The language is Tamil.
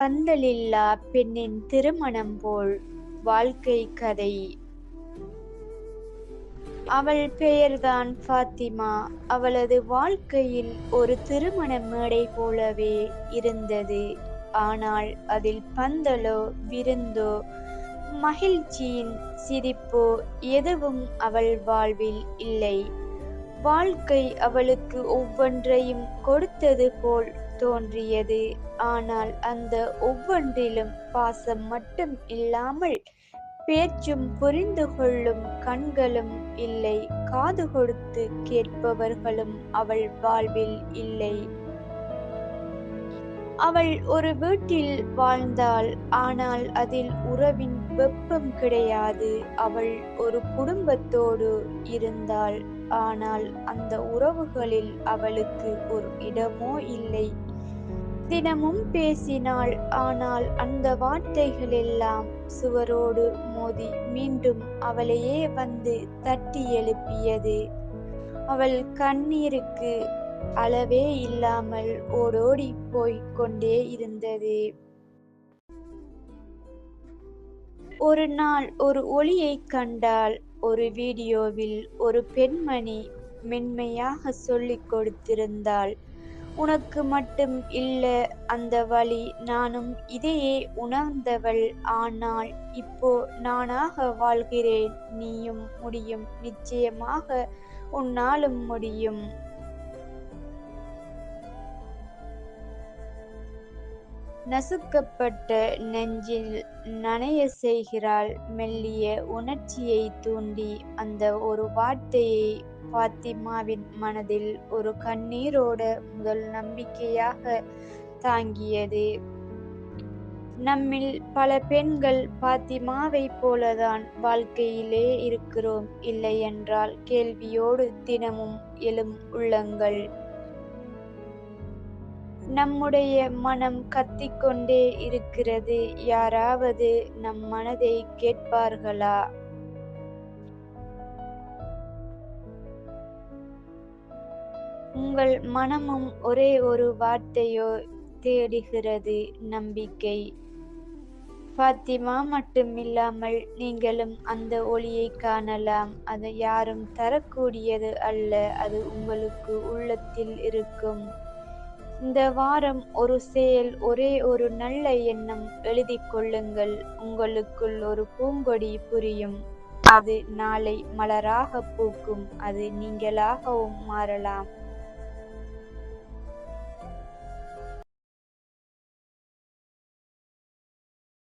பந்தலில்லா பெண்ணின் திருமணம் போல் வாழ்க்கை கதை. அவள் பெயர்தான் ஃபாத்திமா. அவளது வாழ்க்கையில் ஒரு திருமண மேடை போலவே இருந்தது. ஆனால் அதில் பந்தலோ விருந்தோ மகிழ்ச்சியின் சிரிப்போ எதுவும் அவள் வாழ்வில் இல்லை. வாழ்க்கை அவளுக்கு ஒவ்வொன்றையும் கொடுத்தது போல் தோன்றியது. ஆனால் அந்த ஒவ்வொன்றிலும் பாசம் மட்டும் இல்லாமல் பேச்சும் புரிந்து கொள்ளும் கண்களும் இல்லை. காது கொடுத்து கேட்பவர்களும் அவள் வாழ்வில் இல்லை. அவள் ஒரு வீட்டில் வாழ்ந்தாள். ஆனால் அதில் உறவின் வெப்பம் கிடையாது. அவள் ஒரு குடும்பத்தோடு இருந்தாள். ஆனால் அந்த உறவுகளில் அவளுக்கு ஒரு இடமோ இல்லை. தினமும் பேசினாள். ஆனால் அந்த வார்த்தைகள் எல்லாம் சுவரோடு மோதி மீண்டும் அவளையே வந்து தட்டி எழுப்பியது. அவள் கண்ணீருக்கு அளவே இல்லாமல் ஓடோடி போய்க் கொண்டே இருந்தது. ஒரு நாள் ஒரு ஒளியை கண்டால் ஒரு வீடியோவில் ஒரு பெண்மணி மென்மையாக சொல்லிக் கொடுத்திருந்தாள். உனக்கு மட்டும் இல்ல அந்த வழி. நானும் இதையே உணர்ந்தவள். ஆனால் இப்போ நானாக வாழ்கிறேன். நீயும் முடியும். நிச்சயமாக உன்னாலும் முடியும். நசுக்கப்பட்ட நெஞ்சில் நனைய செய்கிறாள் மெல்லிய உணர்ச்சியை தூண்டி அந்த ஒரு வார்த்தையை பாத்திமாவின் மனதில் ஒரு கண்ணீரோட முதல் நம்பிக்கையாக தாங்கியது. நம்மில் பல பெண்கள் பாத்திமாவை போலதான் வாழ்க்கையிலே இருக்கிறோம் இல்லை என்றால் கேள்வியோடு தினமும் எழும் உள்ளங்கள். நம்முடைய மனம் கத்திக்கொண்டே இருக்கிறது. யாராவது நம் மனதை கேட்பார்களா? உங்கள் மனமும் ஒரே ஒரு வார்த்தையோ தேடுகிறது. நம்பிக்கை. பாத்திமா மட்டுமில்லாமல் நீங்களும் அந்த ஒளியை காணலாம். அது யாரும் தரக்கூடியது அல்ல. அது உங்களுக்கு உள்ளத்தில் இருக்கும். இந்த வாரம் ஒரு செயல் ஒரே ஒரு நல்ல எண்ணம் எழுதி கொள்ளுங்கள். உங்களுக்குள் ஒரு பூங்கொடி புரியும். அது நாளை மலராக பூக்கும். அது நீங்களாகவும் மாறலாம்.